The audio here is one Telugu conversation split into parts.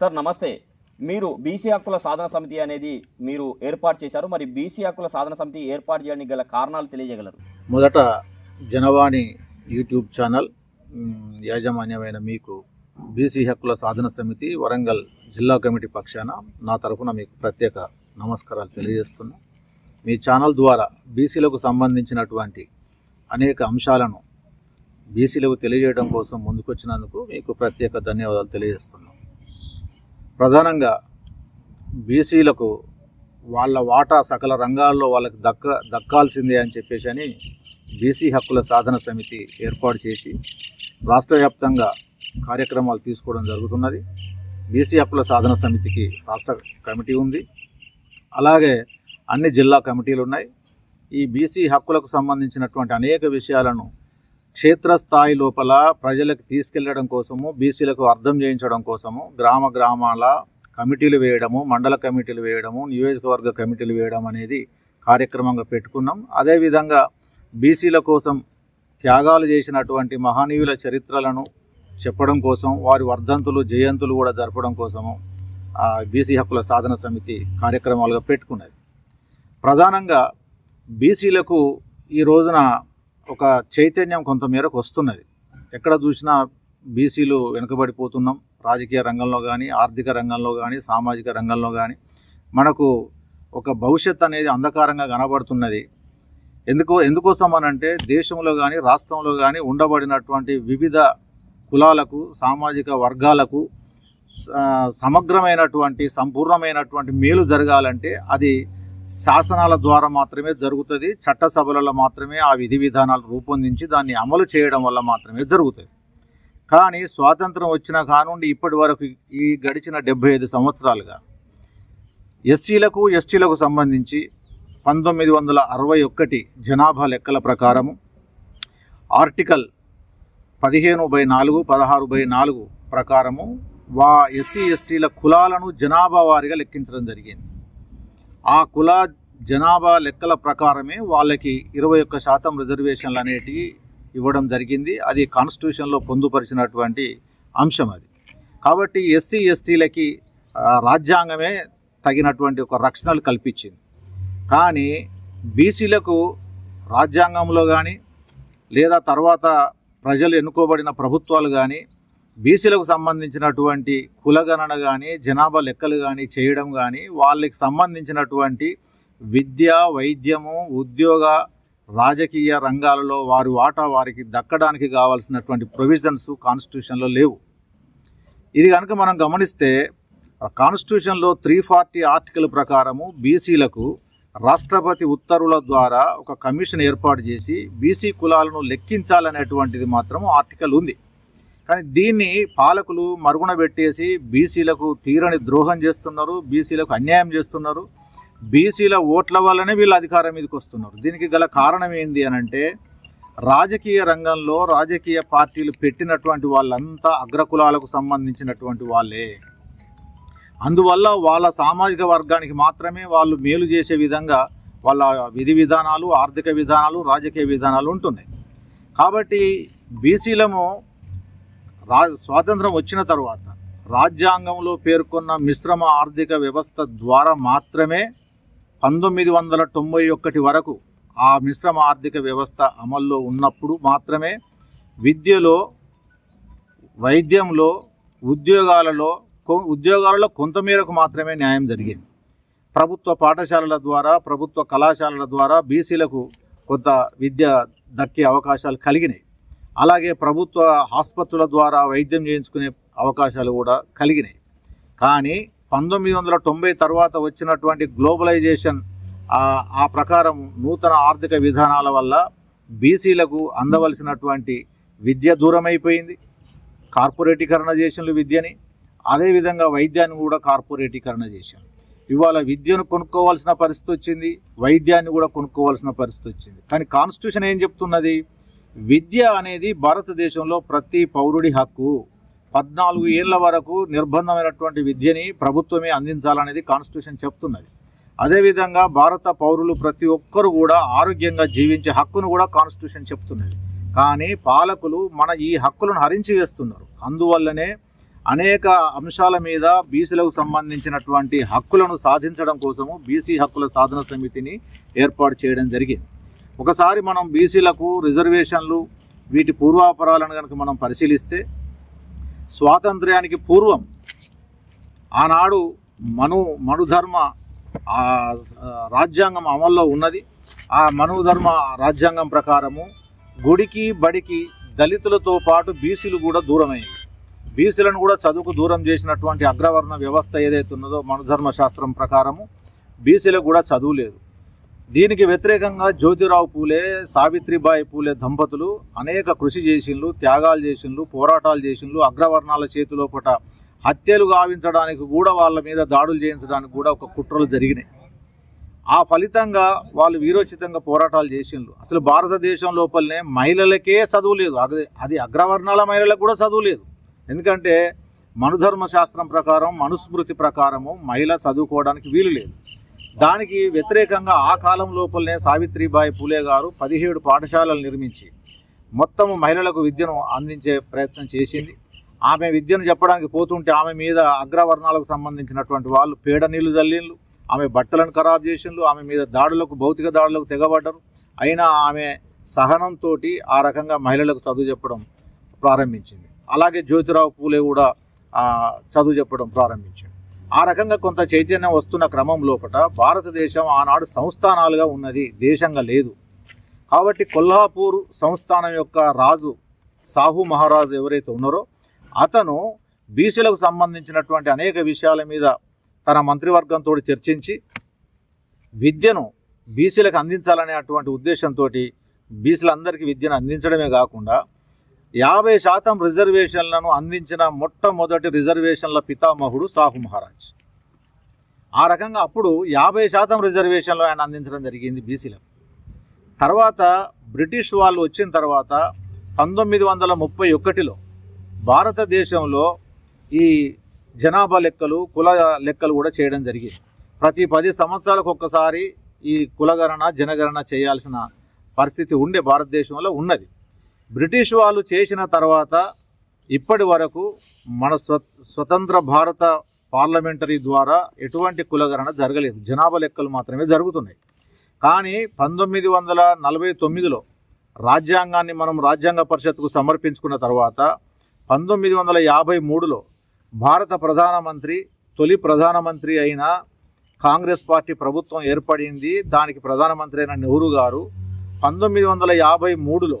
సార్ నమస్తే. మీరు బీసీ హక్కుల సాధన సమితి అనేది మీరు ఏర్పాటు చేశారు. మరి బీసీ హక్కుల సాధన సమితి ఏర్పాటు చేయడానికి గల కారణాలు తెలియజేయగలరు? మొదట జనవాణి యూట్యూబ్ ఛానల్ యాజమాన్యమైన మీకు బీసీ హక్కుల సాధన సమితి వరంగల్ జిల్లా కమిటీ పక్షాన నా తరఫున మీకు ప్రత్యేక నమస్కారాలు తెలియజేస్తున్నా. మీ ఛానల్ ద్వారా బీసీలకు సంబంధించినటువంటి అనేక అంశాలను బీసీలకు తెలియజేయడం కోసం ముందుకొచ్చినందుకు మీకు ప్రత్యేక ధన్యవాదాలు తెలియజేస్తున్నాం. ప్రధానంగా బీసీలకు వాళ్ళ వాటా సకల రంగాల్లో వాళ్ళకి దక్క దక్కాల్సిందే అని చెప్పేసి అని బీసీ హక్కుల సాధన సమితి ఏర్పాటు చేసి రాష్ట్ర వ్యాప్తంగా కార్యక్రమాలు తీసుకోవడం జరుగుతున్నది. బీసీ హక్కుల సాధన సమితికి రాష్ట్ర కమిటీ ఉంది. అలాగే అన్ని జిల్లా కమిటీలు ఉన్నాయి. ఈ బీసీ హక్కులకు సంబంధించినటువంటి అనేక విషయాలను క్షేత్రస్థాయి లోపల ప్రజలకు తీసుకెళ్ళడం కోసము బీసీలకు అర్థం చేయించడం కోసము గ్రామ గ్రామాల కమిటీలు వేయడము మండల కమిటీలు వేయడము నియోజకవర్గ కమిటీలు వేయడం అనేది కార్యక్రమంగా పెట్టుకున్నాం. అదేవిధంగా బీసీల కోసం త్యాగాలు చేసినటువంటి మహానీయుల చరిత్రలను చెప్పడం కోసం వారి వర్ధంతులు జయంతులు కూడా జరపడం కోసము బీసీ హక్కుల సాధన సమితి కార్యక్రమాలుగా పెట్టుకున్నది. ప్రధానంగా బీసీలకు ఈ రోజున ఒక చైతన్యం కొంతమేరకు వస్తున్నది. ఎక్కడ చూసినా బీసీలు వెనుకబడిపోతున్నాం. రాజకీయ రంగంలో కానీ ఆర్థిక రంగంలో కానీ సామాజిక రంగంలో కానీ మనకు ఒక భవిష్యత్ అనేది అంధకారంగా కనబడుతున్నది. ఎందుకు ఎందుకోసం అనంటే దేశంలో కానీ రాష్ట్రంలో కానీ ఉండబడినటువంటి వివిధ కులాలకు సామాజిక వర్గాలకు స- సమగ్రమైనటువంటి సంపూర్ణమైనటువంటి మేలు జరగాలంటే అది శాసనాల ద్వారా మాత్రమే జరుగుతుంది చట్టసభలలో మాత్రమే ఆ విధి విధానాలు రూపొందించి దాన్ని అమలు చేయడం వల్ల మాత్రమే జరుగుతుంది. కానీ స్వాతంత్రం వచ్చిన కానుండి ఇప్పటి వరకు ఈ గడిచిన డెబ్బై ఐదు సంవత్సరాలుగా ఎస్సీలకు ఎస్టీలకు సంబంధించి పంతొమ్మిది వందల అరవై ఒకటి జనాభా లెక్కల ప్రకారము ఆర్టికల్ పదిహేను బై నాలుగు పదహారు బై నాలుగు ప్రకారము వా ఎస్సీ ఎస్టీల కులాలను జనాభా వారిగా లెక్కించడం జరిగింది. ఆ కుల జనాభా లెక్కల ప్రకారమే వాళ్ళకి ఇరవై ఒక్క శాతం రిజర్వేషన్లు అనేటివి ఇవ్వడం జరిగింది. అది కాన్స్టిట్యూషన్లో పొందుపరిచినటువంటి అంశం అది. కాబట్టి ఎస్సీ ఎస్టీలకి రాజ్యాంగమే తగినటువంటి ఒక రక్షణలు కల్పించింది. కానీ బీసీలకు రాజ్యాంగంలో కానీ లేదా తర్వాత ప్రజలు ఎన్నుకోబడిన ప్రభుత్వాలు కానీ బీసీలకు సంబంధించినటువంటి కులగణన కానీ జనాభా లెక్కలు కానీ చేయడం కానీ వాళ్ళకి సంబంధించినటువంటి విద్య వైద్యము ఉద్యోగ రాజకీయ రంగాలలో వారి వాటా వారికి దక్కడానికి కావాల్సినటువంటి ప్రొవిజన్స్ కాన్స్టిట్యూషన్లో లేవు. ఇది కనుక మనం గమనిస్తే కాన్స్టిట్యూషన్లో త్రీ ఫార్టీ ఆర్టికల్ ప్రకారము బీసీలకు రాష్ట్రపతి ఉత్తర్వుల ద్వారా ఒక కమిషన్ ఏర్పాటు చేసి బీసీ కులాలను లెక్కించాలనేటువంటిది మాత్రం ఆర్టికల్ ఉంది. కానీ దీన్ని పాలకులు మరుగున పెట్టేసి బీసీలకు తీరని ద్రోహం చేస్తున్నారు బీసీలకు అన్యాయం చేస్తున్నారు. బీసీల ఓట్ల వల్లనే వీళ్ళు అధికారం మీదకి వస్తున్నారు. దీనికి గల కారణం ఏంది అని అంటే రాజకీయ రంగంలో రాజకీయ పార్టీలు పెట్టినటువంటి వాళ్ళంతా అగ్రకులాలకు సంబంధించినటువంటి వాళ్ళే. అందువల్ల వాళ్ళ సామాజిక వర్గానికి మాత్రమే వాళ్ళు మేలు చేసే విధంగా వాళ్ళ విధి విధానాలు ఆర్థిక విధానాలు రాజకీయ విధానాలు ఉంటున్నాయి. కాబట్టి బీసీలము రా స్వాతంత్రం వచ్చిన తర్వాత రాజ్యాంగంలో పేర్కొన్న మిశ్రమ ఆర్థిక వ్యవస్థ ద్వారా మాత్రమే పంతొమ్మిది వందల తొంభై ఒకటి వరకు ఆ మిశ్రమ ఆర్థిక వ్యవస్థ అమల్లో ఉన్నప్పుడు మాత్రమే విద్యలో వైద్యంలో ఉద్యోగాలలో కొ- ఉద్యోగాలలో కొంతమేరకు మాత్రమే న్యాయం జరిగింది. ప్రభుత్వ పాఠశాలల ద్వారా ప్రభుత్వ కళాశాలల ద్వారా బీసీలకు కొంత విద్య దక్కే అవకాశాలు కలిగినాయి. అలాగే ప్రభుత్వ ఆసుపత్రుల ద్వారా వైద్యం చేయించుకునే అవకాశాలు కూడా కలిగినాయి. కానీ పంతొమ్మిది వందల తొంభై తర్వాత వచ్చినటువంటి గ్లోబలైజేషన్ ఆ- ప్రకారం నూతన ఆర్థిక విధానాల వల్ల బీసీలకు అందవలసినటువంటి విద్య దూరమైపోయింది. కార్పొరేటీకరణ చేసినలు విద్యని అదేవిధంగా వైద్యాన్ని కూడా కార్పొరేటీకరణ చేశాను ఇవాళ విద్యను కొనుక్కోవాల్సిన పరిస్థితి వచ్చింది వైద్యాన్ని కూడా కొనుక్కోవాల్సిన పరిస్థితి వచ్చింది. కానీ కాన్స్టిట్యూషన్ ఏం చెప్తున్నది? విద్య అనేది భారతదేశంలో ప్రతి పౌరుడి హక్కు. పద్నాలుగు ఏళ్ళ వరకు నిర్బంధమైనటువంటి విద్యని ప్రభుత్వమే అందించాలనేది కాన్స్టిట్యూషన్ చెప్తున్నది. అదేవిధంగా భారత పౌరులు ప్రతి ఒక్కరు కూడా ఆరోగ్యంగా జీవించే హక్కును కూడా కాన్స్టిట్యూషన్ చెప్తున్నది. కానీ పాలకులు మన ఈ హక్కులను హరించి వేస్తున్నారు. అందువల్లనే అనేక అంశాల మీద బీసీలకు సంబంధించినటువంటి హక్కులను సాధించడం కోసము బీసీ హక్కుల సాధన సమితిని ఏర్పాటు చేయడం జరిగింది. ఒకసారి మనం బీసీలకు రిజర్వేషన్లు వీటి పూర్వాపరాలను కనుక మనం పరిశీలిస్తే స్వాతంత్ర్యానికి పూర్వం ఆనాడు మను మనుధర్మ రాజ్యాంగం అమల్లో ఉన్నది. ఆ మనుధర్మ రాజ్యాంగం ప్రకారము గుడికి బడికి దళితులతో పాటు బీసీలు కూడా దూరమైంది. బీసీలను కూడా చదువుకు దూరం చేసినటువంటి అగ్రవర్ణ వ్యవస్థ ఏదైతే ఉన్నదో మనుధర్మ శాస్త్రం ప్రకారము బీసీలకు కూడా చదువు లేదు. దీనికి వ్యతిరేకంగా జ్యోతిరావు పూలే సావిత్రిబాయి పూలే దంపతులు అనేక కృషి చేసిండ్లు త్యాగాలు చేసిండ్లు పోరాటాలు చేసిండ్లు అగ్రవర్ణాల చేతిలోపట హత్యలు గావించడానికి కూడా వాళ్ళ మీద దాడులు చేయించడానికి కూడా ఒక కుట్రలు జరిగినాయి. ఆ ఫలితంగా వాళ్ళు వీరోచితంగా పోరాటాలు చేసిండ్రు. అసలు భారతదేశం లోపలనే మహిళలకే చదువు లేదు. అది అది అగ్రవర్ణాల మహిళలకు కూడా చదువు లేదు. ఎందుకంటే మనుధర్మ శాస్త్రం ప్రకారం మనుస్మృతి ప్రకారము మహిళ చదువుకోవడానికి వీలు లేదు. దానికి వ్యతిరేకంగా ఆ కాలం లోపలనే సావిత్రిబాయి పూలే గారు పదిహేడు పాఠశాలలు నిర్మించి మొత్తము మహిళలకు విద్యను అందించే ప్రయత్నం చేసింది. ఆమె విద్యను చెప్పడానికి పోతుంటే ఆమె మీద అగ్రవర్ణాలకు సంబంధించినటువంటి వాళ్ళు పేడ నీళ్ళు జల్లిండ్లు ఆమె బట్టలను ఖరాబ్ చేసిండ్లు ఆమె మీద దాడులకు భౌతిక దాడులకు తెగబడ్డరు. అయినా ఆమె సహనంతో ఆ రకంగా మహిళలకు చదువు చెప్పడం ప్రారంభించింది. అలాగే జ్యోతిరావు పూలే కూడా చదువు చెప్పడం ప్రారంభించింది. ఆ రకంగా కొంత చైతన్యం వస్తున్న క్రమం లోపట భారతదేశం ఆనాడు సంస్థానాలుగా ఉన్నది దేశంగా లేదు. కాబట్టి కొల్హాపూర్ సంస్థానం యొక్క రాజు సాహు మహారాజు ఎవరైతే ఉన్నారో అతను బీసీలకు సంబంధించినటువంటి అనేక విషయాల మీద తన మంత్రివర్గంతో చర్చించి విద్యను బీసీలకు అందించాలనే అటువంటి ఉద్దేశంతో బీసీలందరికీ విద్యను అందించడమే కాకుండా యాభై శాతం రిజర్వేషన్లను అందించిన మొట్టమొదటి రిజర్వేషన్ల పితామహుడు సాహు మహారాజ్. ఆ రకంగా అప్పుడు యాభై శాతం రిజర్వేషన్లు ఆయన అందించడం జరిగింది బీసీలకు. తర్వాత బ్రిటిష్ వాళ్ళు వచ్చిన తర్వాత పంతొమ్మిది వందల ముప్పై ఒకటిలో భారతదేశంలో ఈ జనాభా లెక్కలు కుల లెక్కలు కూడా చేయడం జరిగింది. ప్రతి పది సంవత్సరాలకు ఒక్కసారి ఈ కులగణన జనగణన చేయాల్సిన పరిస్థితి ఉండే భారతదేశంలో ఉన్నది. బ్రిటిష్ వాళ్ళు చేసిన తర్వాత ఇప్పటి వరకు మన స్వ స్వతంత్ర భారత పార్లమెంటరీ ద్వారా ఎటువంటి కులగణన జరగలేదు. జనాభా లెక్కలు మాత్రమే జరుగుతున్నాయి. కానీ పంతొమ్మిది వందల నలభై తొమ్మిదిలో రాజ్యాంగాన్ని మనం రాజ్యాంగ పరిషత్కు సమర్పించుకున్న తర్వాత పంతొమ్మిది వందల యాభై మూడులో భారత ప్రధానమంత్రి తొలి ప్రధానమంత్రి అయిన కాంగ్రెస్ పార్టీ ప్రభుత్వం ఏర్పడింది. దానికి ప్రధానమంత్రి అయిన నెహ్రూ గారు పంతొమ్మిది వందల యాభై మూడులో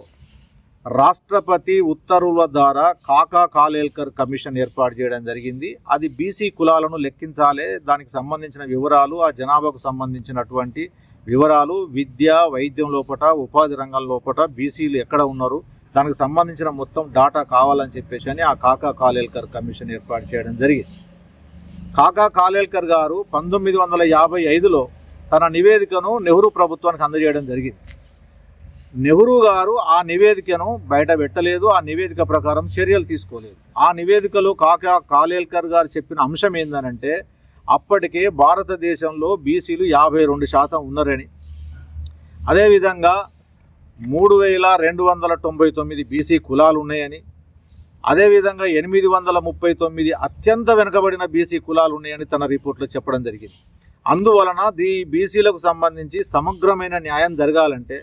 రాష్ట్రపతి ఉత్తర్వుల ద్వారా కాకా కాలేల్కర్ కమిషన్ ఏర్పాటు చేయడం జరిగింది. అది బీసీ కులాలను లెక్కించాలి దానికి సంబంధించిన వివరాలు ఆ జనాభాకు సంబంధించినటువంటి వివరాలు విద్య వైద్యం లోపట ఉపాధి రంగం లోపల బీసీలు ఎక్కడ ఉన్నారు దానికి సంబంధించిన మొత్తం డాటా కావాలని చెప్పేసి అని ఆ కాకా కాలేల్కర్ కమిషన్ ఏర్పాటు చేయడం జరిగింది. కాకా కాలేల్కర్ గారు పంతొమ్మిది వందల యాభై ఐదులో తన నివేదికను నెహ్రూ ప్రభుత్వానికి అందజేయడం జరిగింది. నెహ్రూ గారు ఆ నివేదికను బయట పెట్టలేదు ఆ నివేదిక ప్రకారం చర్యలు తీసుకోలేదు. ఆ నివేదికలో కాకా కాలేల్కర్ గారు చెప్పిన అంశం ఏందనంటే అప్పటికే భారతదేశంలో బీసీలు యాభై రెండు శాతం ఉన్నారని. అదేవిధంగా మూడు వేల రెండు వందల తొంభై తొమ్మిది బీసీ కులాలు ఉన్నాయని. అదేవిధంగా ఎనిమిది వందల ముప్పై తొమ్మిది అత్యంత వెనుకబడిన బీసీ కులాలు ఉన్నాయని తన రిపోర్ట్లో చెప్పడం జరిగింది. అందువలన దీ బీసీలకు సంబంధించి సమగ్రమైన న్యాయం జరగాలంటే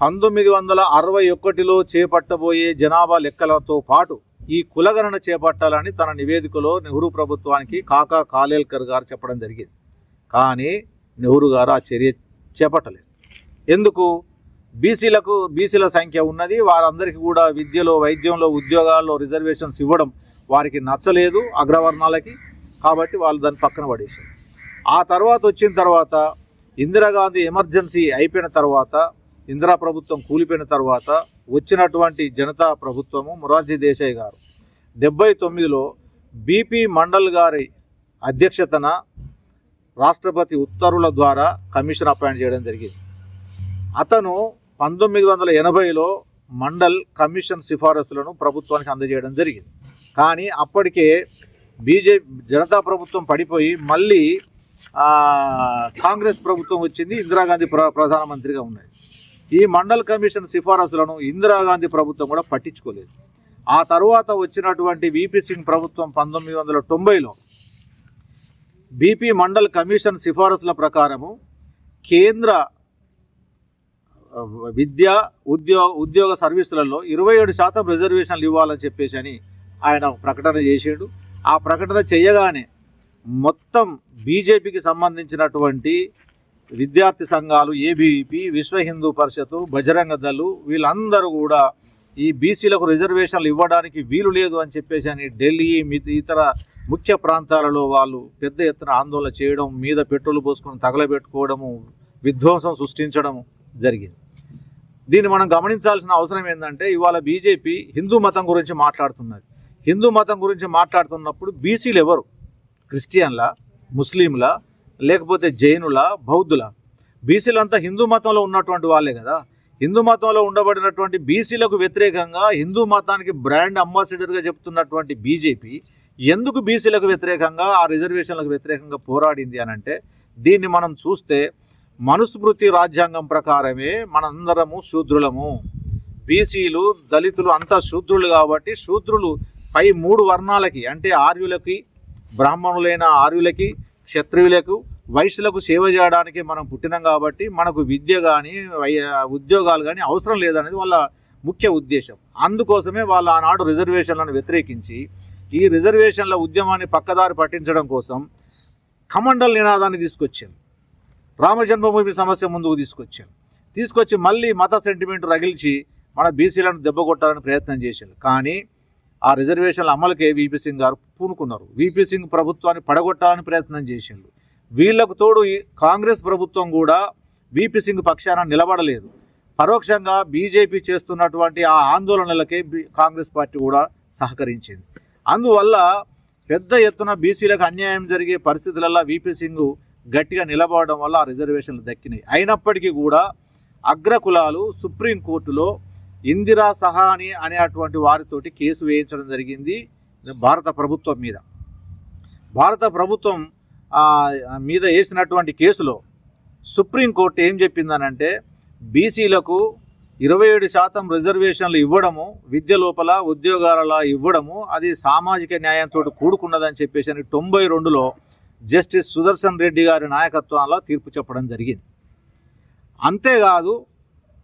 పంతొమ్మిది వందల అరవై ఒకటిలో చేపట్టబోయే జనాభా లెక్కలతో పాటు ఈ కులగణన చేపట్టాలని తన నివేదికలో నెహ్రూ ప్రభుత్వానికి కాకా కాలేల్కర్ గారు చెప్పడం జరిగింది. కానీ నెహ్రూ గారు ఆ చర్య చేపట్టలేదు. ఎందుకు? బీసీలకు బీసీల సంఖ్య ఉన్నది. వారందరికీ కూడా విద్యలో వైద్యంలో ఉద్యోగాల్లో రిజర్వేషన్స్ ఇవ్వడం వారికి నచ్చలేదు అగ్రవర్ణాలకి. కాబట్టి వాళ్ళు దాన్ని పక్కన పడేశారు. ఆ తర్వాత వచ్చిన తర్వాత ఇందిరాగాంధీ ఎమర్జెన్సీ అయిపోయిన తర్వాత ఇందిరా ప్రభుత్వం కూలిపోయిన తర్వాత వచ్చినటువంటి జనతా ప్రభుత్వము మొరార్జీ దేశాయ్ గారు. డెబ్బై తొమ్మిదిలో బీపీ మండల్ గారి అధ్యక్షతన రాష్ట్రపతి ఉత్తర్వుల ద్వారా కమిషన్ అపాయింట్ చేయడం జరిగింది. అతను పంతొమ్మిది వందల ఎనభైలో మండల్ కమిషన్ సిఫారసులను ప్రభుత్వానికి అందజేయడం జరిగింది. కానీ అప్పటికే బీజేపీ జనతా ప్రభుత్వం పడిపోయి మళ్ళీ కాంగ్రెస్ ప్రభుత్వం వచ్చింది ఇందిరాగాంధీ ప్ర ప్రధానమంత్రిగా ఉన్నాయి. ఈ మండల్ కమిషన్ సిఫారసులను ఇందిరాగాంధీ ప్రభుత్వం కూడా పట్టించుకోలేదు. ఆ తర్వాత వచ్చినటువంటి విపి సింగ్ ప్రభుత్వం పంతొమ్మిది వందల తొంభైలో బీపీ మండల్ కమిషన్ సిఫారసుల ప్రకారము కేంద్ర విద్య ఉద్యోగ ఉద్యోగ సర్వీసులలో ఇరవై ఏడు శాతం రిజర్వేషన్లు ఇవ్వాలని చెప్పేసి అని ఆయన ప్రకటన చేసాడు. ఆ ప్రకటన చేయగానే మొత్తం బీజేపీకి సంబంధించినటువంటి విద్యార్థి సంఘాలు ఏబీవీపీ విశ్వ హిందూ పరిషత్ బజరంగ దళు వీళ్ళందరూ కూడా ఈ బీసీలకు రిజర్వేషన్లు ఇవ్వడానికి వీలు లేదు అని చెప్పేసి అని ఢిల్లీ ఇతర ముఖ్య ప్రాంతాలలో వాళ్ళు పెద్ద ఎత్తున ఆందోళన చేయడం మీద పెట్రోల్ పోసుకొని తగలబెట్టుకోవడము విధ్వంసం సృష్టించడము జరిగింది. దీన్ని మనం గమనించాల్సిన అవసరం ఏంటంటే ఇవాళ బీజేపీ హిందూ మతం గురించి మాట్లాడుతున్నది. హిందూ మతం గురించి మాట్లాడుతున్నప్పుడు బీసీలు ఎవరు? క్రిస్టియన్ల? ముస్లింల? లేకపోతే జైనుల బౌద్ధుల? బీసీలంతా హిందూ మతంలో ఉన్నటువంటి వాళ్ళే కదా. హిందూ మతంలో ఉండబడినటువంటి బీసీలకు వ్యతిరేకంగా హిందూ మతానికి బ్రాండ్ అంబాసిడర్గా చెప్తున్నటువంటి బీజేపీ ఎందుకు బీసీలకు వ్యతిరేకంగా ఆ రిజర్వేషన్లకు వ్యతిరేకంగా పోరాడింది అని అంటే దీన్ని మనం చూస్తే మనుస్మృతి రాజ్యాంగం ప్రకారమే మనందరము శూద్రులము. బీసీలు దళితులు అంతా శూద్రులు కాబట్టి శూద్రులు పై మూడు వర్ణాలకి అంటే ఆర్యులకి బ్రాహ్మణులైన ఆర్యులకి క్షత్రియులకు వైశ్యులకు సేవ చేయడానికి మనం పుట్టినాం కాబట్టి మనకు విద్య కానీ ఉద్యోగాలు కానీ అవసరం లేదనేది వాళ్ళ ముఖ్య ఉద్దేశం. అందుకోసమే వాళ్ళు ఆనాడు రిజర్వేషన్లను వ్యతిరేకించి ఈ రిజర్వేషన్ల ఉద్యమాన్ని పక్కదారి పట్టించడం కోసం కమండల్ నినాదాన్ని తీసుకొచ్చాను రామజన్మభూమి సమస్య ముందుకు తీసుకొచ్చాను తీసుకొచ్చి మళ్ళీ మత సెంటిమెంట్ రగిల్చి మన బీసీలను దెబ్బ కొట్టాలని ప్రయత్నం చేశారు కానీ ఆ రిజర్వేషన్ల అమలుకే వీపీ సింగ్ గారు పూనుకున్నారు. వీపీ సింగ్ ప్రభుత్వాన్ని పడగొట్టాలని ప్రయత్నం చేసిండు. వీళ్ళకు తోడు ఈ కాంగ్రెస్ ప్రభుత్వం కూడా వీపీ సింగ్ పక్షాన నిలబడలేదు. పరోక్షంగా బీజేపీ చేస్తున్నటువంటి ఆ ఆందోళనలకే బి- కాంగ్రెస్ పార్టీ కూడా సహకరించింది. అందువల్ల పెద్ద ఎత్తున బీసీలకు అన్యాయం జరిగే పరిస్థితులలో వీపీ సింగ్ గట్టిగా నిలబడడం వల్ల ఆ రిజర్వేషన్లు దక్కినాయి. అయినప్పటికీ కూడా అగ్రకులాలు సుప్రీంకోర్టులో ఇందిరా సహాని అనేటువంటి వారితోటి కేసు వేయించడం జరిగింది భారత ప్రభుత్వం మీద. భారత ప్రభుత్వం మీద వేసినటువంటి కేసులో సుప్రీంకోర్టు ఏం చెప్పిందనంటే బీసీలకు ఇరవై ఏడు శాతం రిజర్వేషన్లు ఇవ్వడము విద్య లోపల ఉద్యోగాల ఇవ్వడము అది సామాజిక న్యాయంతో కూడుకున్నదని చెప్పేసి అని తొంభై రెండులో జస్టిస్ సుదర్శన్ రెడ్డి గారి నాయకత్వంలో తీర్పు చెప్పడం జరిగింది. అంతేకాదు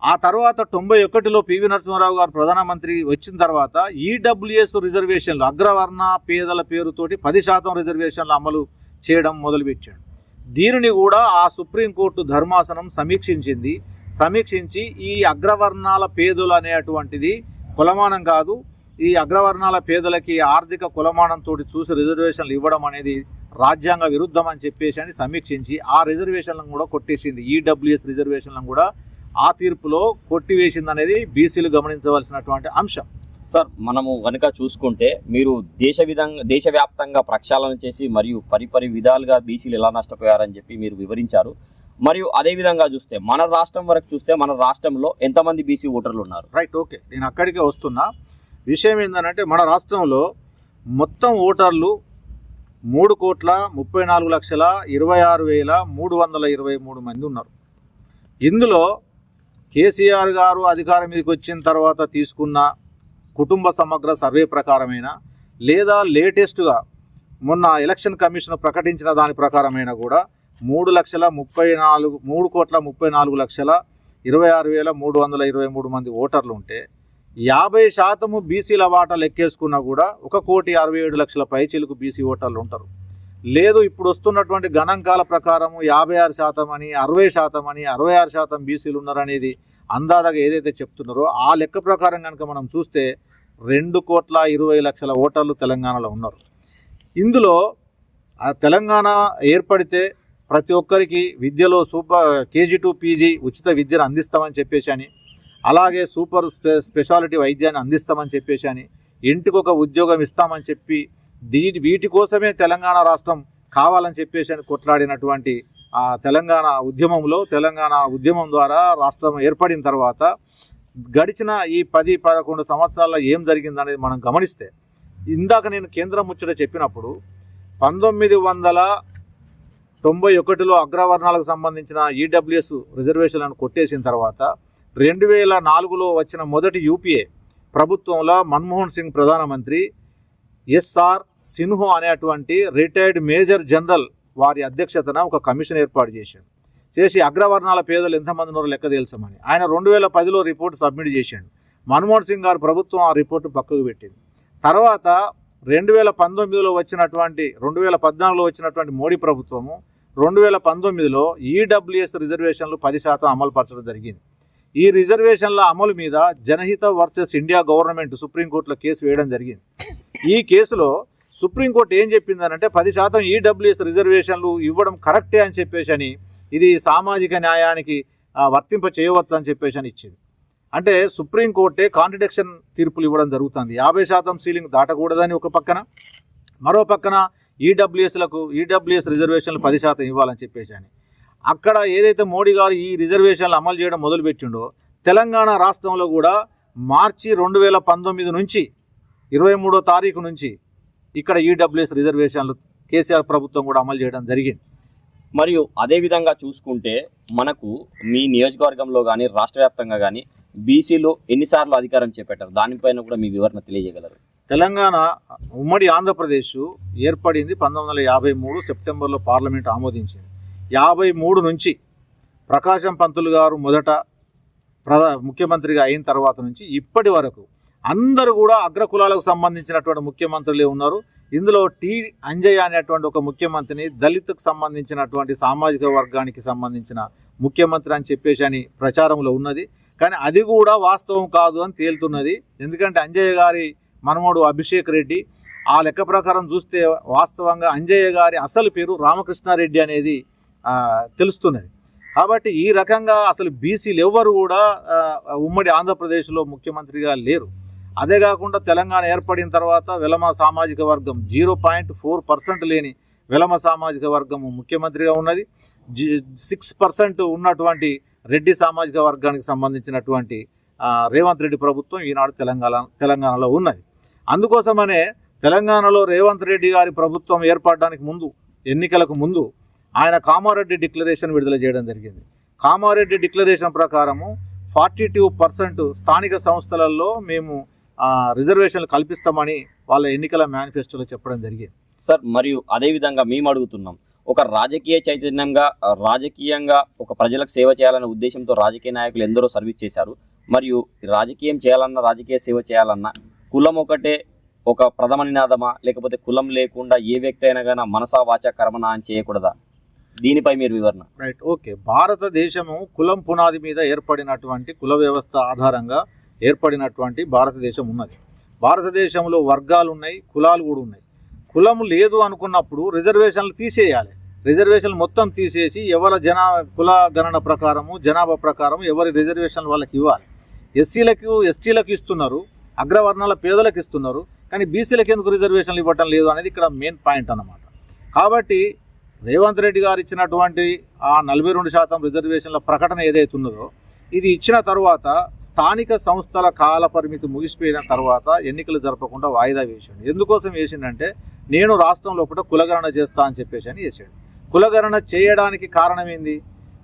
ఆ తర్వాత తొంభై ఒకటిలో పివి నరసింహారావు గారు ప్రధానమంత్రి వచ్చిన తర్వాత ఈడబ్ల్యూఎస్ రిజర్వేషన్లు అగ్రవర్ణ పేదల పేరుతోటి పది శాతం రిజర్వేషన్లు అమలు చేయడం మొదలుపెట్టాడు. దీనిని కూడా ఆ సుప్రీంకోర్టు ధర్మాసనం సమీక్షించింది. సమీక్షించి ఈ అగ్రవర్ణాల పేదలు అనేటువంటిది కులమానం కాదు ఈ అగ్రవర్ణాల పేదలకి ఆర్థిక కులమానంతో చూసి రిజర్వేషన్లు ఇవ్వడం అనేది రాజ్యాంగ విరుద్ధం అని చెప్పేసి అని సమీక్షించి ఆ రిజర్వేషన్లను కూడా కొట్టేసింది. ఈడబ్ల్యూఎస్ రిజర్వేషన్లను కూడా ఆ తీర్పులో కొట్టివేసింది అనేది బీసీలు గమనించవలసినటువంటి అంశం. సార్ మనము కనుక చూసుకుంటే మీరు దేశ విధంగా దేశవ్యాప్తంగా ప్రక్షాళన చేసి మరియు పరిపరి విధాలుగా బీసీలు ఎలా నష్టపోయారని చెప్పి మీరు వివరించారు. మరియు అదే విధంగా చూస్తే మన రాష్ట్రం వరకు చూస్తే మన రాష్ట్రంలో ఎంతమంది బీసీ ఓటర్లు ఉన్నారు? రైట్ ఓకే నేను అక్కడికే వస్తున్నా. విషయం ఏంటంటే మన రాష్ట్రంలో మొత్తం ఓటర్లు మూడు కోట్ల ముప్పై నాలుగు లక్షల ఇరవై ఆరు వేల మూడు వందల ఇరవై మూడు మంది ఉన్నారు. ఇందులో కేసీఆర్ గారు అధికారం మీదకి వచ్చిన తర్వాత తీసుకున్న కుటుంబ సమగ్ర సర్వే ప్రకారమైన లేదా లేటెస్ట్గా మొన్న ఎలక్షన్ కమిషన్ ప్రకటించిన దాని ప్రకారమైన కూడా మూడు లక్షల ముప్పై నాలుగు మూడు కోట్ల ముప్పై నాలుగు లక్షల ఇరవై ఆరు వేల మూడు వందల ఇరవై మూడు మంది ఓటర్లు ఉంటే యాభై శాతము బీసీల వాటా లెక్కేసుకున్నా కూడా ఒక కోటి అరవై ఏడు లక్షల పైచీలకు బీసీ ఓటర్లు ఉంటారు లేదు ఇప్పుడు వస్తున్నటువంటి గణాంకాల ప్రకారము యాభై ఆరు శాతం అని అరవై శాతం అని అరవై ఆరు శాతం బీసీలు ఉన్నారనేది అందాదగా ఏదైతే చెప్తున్నారో ఆ లెక్క ప్రకారం కనుక మనం చూస్తే రెండు కోట్ల ఇరవై లక్షల ఓటర్లు తెలంగాణలో ఉన్నారు. ఇందులో ఆ తెలంగాణ ఏర్పడితే ప్రతి ఒక్కరికి విద్యలో సూపర్ కేజీ టు పీజీ ఉచిత విద్యను అందిస్తామని చెప్పేసి అని అలాగే సూపర్ స్పె స్పెషాలిటీ వైద్యాన్ని అందిస్తామని చెప్పేసి అని ఇంటికి ఒక ఉద్యోగం ఇస్తామని చెప్పి దీని వీటి కోసమే తెలంగాణ రాష్ట్రం కావాలని చెప్పేసి అని కొట్లాడినటువంటి ఆ తెలంగాణ ఉద్యమంలో తెలంగాణ ఉద్యమం ద్వారా రాష్ట్రం ఏర్పడిన తర్వాత గడిచిన ఈ పది పదకొండు సంవత్సరాల్లో ఏం జరిగిందనేది మనం గమనిస్తే ఇందాక నేను కేంద్రం ముచ్చట చెప్పినప్పుడు పంతొమ్మిది వందల తొంభై ఒకటిలో అగ్రవర్ణాలకు సంబంధించిన ఈడబ్ల్యూఎస్ రిజర్వేషన్లను కొట్టేసిన తర్వాత రెండు వేల నాలుగులో వచ్చిన మొదటి యూపీఏ ప్రభుత్వంలో మన్మోహన్ సింగ్ ప్రధానమంత్రి ఎస్ఆర్ సిన్హో అనేటువంటి రిటైర్డ్ మేజర్ జనరల్ వారి అధ్యక్షతన ఒక కమిషన్ ఏర్పాటు చేశాడు. చేసి అగ్రవర్ణాల పేదలు ఎంతమంది ఉన్నారో లెక్క తెలుసమని. ఆయన రెండు వేల పదిలో రిపోర్ట్ సబ్మిట్ చేశాడు. మన్మోహన్ సింగ్ గారు ప్రభుత్వం ఆ రిపోర్టు పక్కకు పెట్టింది. తర్వాత రెండు వేల పంతొమ్మిదిలో వచ్చినటువంటి రెండు వేల పద్నాలుగులో వచ్చినటువంటి మోడీ ప్రభుత్వము రెండు వేల పంతొమ్మిదిలో ఈడబ్ల్యూఎస్ రిజర్వేషన్లు పది శాతం అమలు పరచడం జరిగింది. ఈ రిజర్వేషన్ల అమలు మీద జనహిత వర్సెస్ ఇండియా గవర్నమెంట్ సుప్రీంకోర్టులో కేసు వేయడం జరిగింది. ఈ కేసులో సుప్రీంకోర్టు ఏం చెప్పిందనంటే పది శాతం ఈడబ్ల్యూఎస్ రిజర్వేషన్లు ఇవ్వడం కరెక్టే అని చెప్పేసి అని ఇది సామాజిక న్యాయానికి వర్తింప చేయవచ్చు అని చెప్పేసి అని ఇచ్చింది. అంటే సుప్రీంకోర్టే కాంట్రడిక్షన్ తీర్పులు ఇవ్వడం జరుగుతుంది. యాభై శాతం సీలింగ్ దాటకూడదని ఒక పక్కన మరో పక్కన ఈడబ్ల్యూఎస్లకు ఈడబ్ల్యూఎస్ రిజర్వేషన్లు పది శాతం ఇవ్వాలని చెప్పేసి అని అక్కడ ఏదైతే మోడీ గారు ఈ రిజర్వేషన్లు అమలు చేయడం మొదలుపెట్టిండో తెలంగాణ రాష్ట్రంలో కూడా మార్చి రెండు వేల పంతొమ్మిది నుంచి ఇరవై మూడో తారీఖు నుంచి ఇక్కడ ఈడబ్ల్యూఎస్ రిజర్వేషన్లు కేసీఆర్ ప్రభుత్వం కూడా అమలు చేయడం జరిగింది. మరియు అదే విధంగా చూసుకుంటే మనకు మీ నియోజకవర్గంలో కానీ రాష్ట్ర వ్యాప్తంగా కానీ బీసీలు ఎన్నిసార్లు అధికారం చేపట్టారు? దానిపైన కూడా మీ వివరణ తెలియజేయగలరు. తెలంగాణ ఉమ్మడి ఆంధ్రప్రదేశ్ ఏర్పడింది పంతొమ్మిది వందల యాభై మూడు సెప్టెంబర్లో పార్లమెంట్ ఆమోదించింది. యాభై మూడు నుంచి ప్రకాశం పంతులు గారు మొదట ప్రధా ముఖ్యమంత్రిగా అయిన తర్వాత నుంచి ఇప్పటి వరకు అందరూ కూడా అగ్రకులాలకు సంబంధించినటువంటి ముఖ్యమంత్రులే ఉన్నారు. ఇందులో టి అంజయ్య అనేటువంటి ఒక ముఖ్యమంత్రిని దళిత్కు సంబంధించినటువంటి సామాజిక వర్గానికి సంబంధించిన ముఖ్యమంత్రి అని చెప్పేసి అని ప్రచారంలో ఉన్నది. కానీ అది కూడా వాస్తవం కాదు అని తేలుతున్నది. ఎందుకంటే అంజయ్య గారి మనమోడు అభిషేక్ రెడ్డి ఆ లెక్క ప్రకారం చూస్తే వాస్తవంగా అంజయ్య గారి అసలు పేరు రామకృష్ణారెడ్డి అనేది తెలుస్తున్నది. కాబట్టి ఈ రకంగా అసలు బీసీలు ఎవ్వరు కూడా ఉమ్మడి ఆంధ్రప్రదేశ్లో ముఖ్యమంత్రిగా లేరు. అదే కాకుండా తెలంగాణ ఏర్పడిన తర్వాత వెలమ సామాజిక వర్గం జీరో పాయింట్ ఫోర్ పర్సెంట్ లేని వెలమ సామాజిక వర్గం ముఖ్యమంత్రిగా ఉన్నది. జి సిక్స్ పర్సెంట్ ఉన్నటువంటి రెడ్డి సామాజిక వర్గానికి సంబంధించినటువంటి రేవంత్ రెడ్డి ప్రభుత్వం ఈనాడు తెలంగాణ తెలంగాణలో ఉన్నది. అందుకోసమనే తెలంగాణలో రేవంత్ రెడ్డి గారి ప్రభుత్వం ఏర్పడడానికి ముందు ఎన్నికలకు ముందు ఆయన కామారెడ్డి డిక్లరేషన్ విడుదల చేయడం జరిగింది. కామారెడ్డి డిక్లరేషన్ ప్రకారము ఫార్టీ టూ పర్సెంట్ స్థానిక సంస్థలలో మేము రిజర్వేషన్లు కల్పిస్తామని వాళ్ళ ఎన్నికల మేనిఫెస్టోలో చెప్పడం జరిగింది. సార్ మరియు అదే విధంగా మేము అడుగుతున్నాం. ఒక రాజకీయ చైతన్యంగా రాజకీయంగా ఒక ప్రజలకు సేవ చేయాలనే ఉద్దేశంతో రాజకీయ నాయకులు ఎందరో సర్వీస్ చేశారు. మరియు రాజకీయం చేయాలన్నా రాజకీయ సేవ చేయాలన్నా కులం ఒకటే ఒక ప్రథమ నినాదమా? లేకపోతే కులం లేకుండా ఏ వ్యక్తి అయినా కానీ మనసా వాచా కర్మనా అని చేయకూడదా? దీనిపై మీరు వివరణ. Right okay. భారతదేశము కులం పునాది మీద ఏర్పడినటువంటి కుల వ్యవస్థ ఆధారంగా ఏర్పడినటువంటి భారతదేశం ఉన్నది. భారతదేశంలో వర్గాలు ఉన్నాయి కులాలు కూడా ఉన్నాయి. కులం లేదు అనుకున్నప్పుడు రిజర్వేషన్లు తీసేయాలి. రిజర్వేషన్లు మొత్తం తీసేసి ఎవరి జనా కుల గణన ప్రకారము జనాభా ప్రకారం ఎవరి రిజర్వేషన్లు వాళ్ళకి ఇవ్వాలి. ఎస్సీలకు ఎస్టీలకు ఇస్తున్నారు అగ్రవర్ణాల పేదలకు ఇస్తున్నారు కానీ బీసీలకు ఎందుకు రిజర్వేషన్లు ఇవ్వటం లేదు అనేది ఇక్కడ మెయిన్ పాయింట్ అన్నమాట. కాబట్టి రేవంత్ రెడ్డి గారు ఇచ్చినటువంటి ఆ నలభై రెండు శాతం రిజర్వేషన్ల ప్రకటన ఏదైతే ఉన్నదో ఇది ఇచ్చిన తర్వాత స్థానిక సంస్థల కాల పరిమితి ముగిసిపోయిన తర్వాత ఎన్నికలు జరపకుండా వాయిదా వేసాడు. ఎందుకోసం వేసిండంటే నేను రాష్ట్రం లోపల కులగణన చేస్తా అని చెప్పేసి అని వేసాడు. కులగణన చేయడానికి కారణం ఏంది?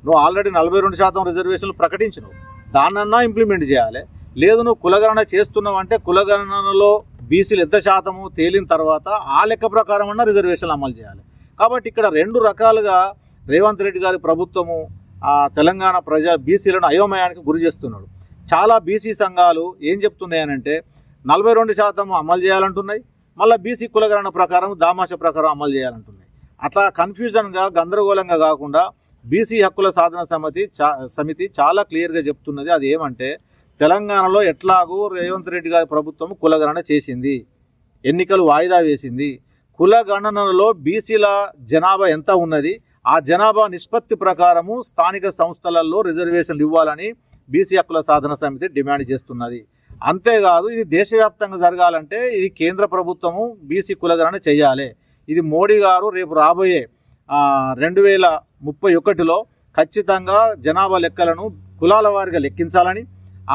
నువ్వు ఆల్రెడీ నలభై రెండు శాతం రిజర్వేషన్లు ప్రకటించను దాన్నన్నా ఇంప్లిమెంట్ చేయాలి. లేదు నువ్వు కులగణన చేస్తున్నావు అంటే కులగణనలో బీసీలు ఎంత శాతము తేలిన తర్వాత ఆ లెక్క ప్రకారం అన్న రిజర్వేషన్లు అమలు చేయాలి. కాబట్టి ఇక్కడ రెండు రకాలుగా రేవంత్ రెడ్డి గారి ప్రభుత్వము తెలంగాణ ప్రజా బీసీలను అయోమయానికి గురి చేస్తున్నాడు. చాలా బీసీ సంఘాలు ఏం చెప్తున్నాయనంటే నలభై రెండు శాతం అమలు చేయాలంటున్నాయి మళ్ళీ బీసీ కులగణన ప్రకారం దామాష ప్రకారం అమలు చేయాలంటున్నాయి. అట్లా కన్ఫ్యూజన్గా గందరగోళంగా కాకుండా బీసీ హక్కుల సాధన సమితి చా సమితి చాలా క్లియర్గా చెప్తున్నది అది ఏమంటే తెలంగాణలో ఎట్లాగూ రేవంత్ రెడ్డి గారి ప్రభుత్వం కులగణన చేసింది ఎన్నికలు వాయిదా వేసింది. కులగణనలో బీసీల జనాభా ఎంత ఉన్నది ఆ జనాభా నిష్పత్తి ప్రకారము స్థానిక సంస్థలలో రిజర్వేషన్లు ఇవ్వాలని బీసీ హక్కుల సాధన సమితి డిమాండ్ చేస్తున్నది. అంతేకాదు ఇది దేశవ్యాప్తంగా జరగాలంటే ఇది కేంద్ర ప్రభుత్వము బీసీ కులగణన చేయాలి. ఇది మోడీ గారు రేపు రాబోయే రెండు వేల ముప్పై ఒకటిలో ఖచ్చితంగా జనాభా లెక్కలను కులాల వారిగా లెక్కించాలని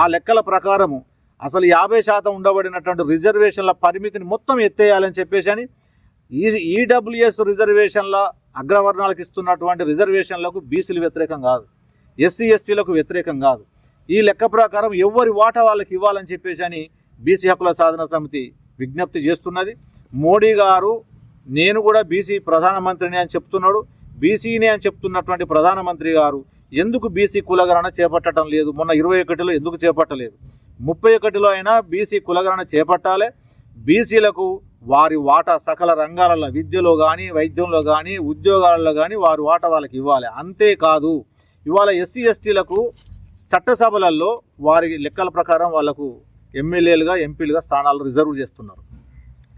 ఆ లెక్కల ప్రకారము అసలు యాభై శాతం ఉండబడినటువంటి రిజర్వేషన్ల పరిమితిని మొత్తం ఎత్తేయాలని చెప్పేసి అని ఈ ఈడబ్ల్యూఎస్ రిజర్వేషన్ల అగ్రవర్ణాలకు ఇస్తున్నటువంటి రిజర్వేషన్లకు బీసీలు వ్యతిరేకం కాదు. ఎస్సీ ఎస్టీలకు వ్యతిరేకం కాదు. ఈ లెక్క ప్రకారం ఎవరి వాటా వాళ్ళకి ఇవ్వాలని చెప్పేసి అని బీసీ హక్కుల సాధన సమితి విజ్ఞప్తి చేస్తున్నది. మోడీ గారు నేను కూడా బీసీ ప్రధానమంత్రిని అని చెప్తున్నాడు. బీసీని అని చెప్తున్నటువంటి ప్రధానమంత్రి గారు ఎందుకు బీసీ కులగణన చేపట్టడం లేదు? మొన్న ఇరవై ఒకటిలో ఎందుకు చేపట్టలేదు? ముప్పై ఒకటిలో అయినా బీసీ కులగణన చేపట్టాలి. బీసీలకు వారి వాటా సకల రంగాలలో విద్యలో కానీ వైద్యంలో కానీ ఉద్యోగాలలో కానీ వారి వాటా వాళ్ళకి ఇవ్వాలి. అంతేకాదు ఇవాళ ఎస్సీ ఎస్టీలకు చట్టసభలలో వారి లెక్కల ప్రకారం వాళ్ళకు ఎమ్మెల్యేలుగా ఎంపీలుగా స్థానాలు రిజర్వ్ చేస్తున్నారు.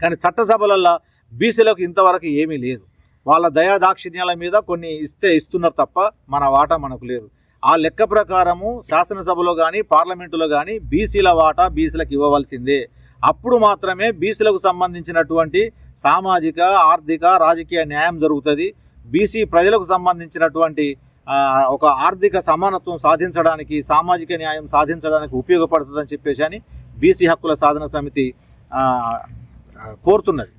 కానీ చట్టసభలల్లో బీసీలకు ఇంతవరకు ఏమీ లేదు. వాళ్ళ దయా దాక్షిణ్యాల మీద కొన్ని ఇస్తే ఇస్తున్నారు తప్ప మన వాటా మనకు లేదు. ఆ లెక్క ప్రకారము శాసనసభలో కానీ పార్లమెంటులో కానీ బీసీల వాటా బీసీలకు ఇవ్వవలసిందే. అప్పుడు మాత్రమే బీసీలకు సంబంధించినటువంటి సామాజిక ఆర్థిక రాజకీయ న్యాయం జరుగుతుంది. బీసీ ప్రజలకు సంబంధించినటువంటి ఒక ఆర్థిక సమానత్వం సాధించడానికి సామాజిక న్యాయం సాధించడానికి ఉపయోగపడుతుందని చెప్పేసి అని బీసీ హక్కుల సాధన సమితి కోరుతున్నది.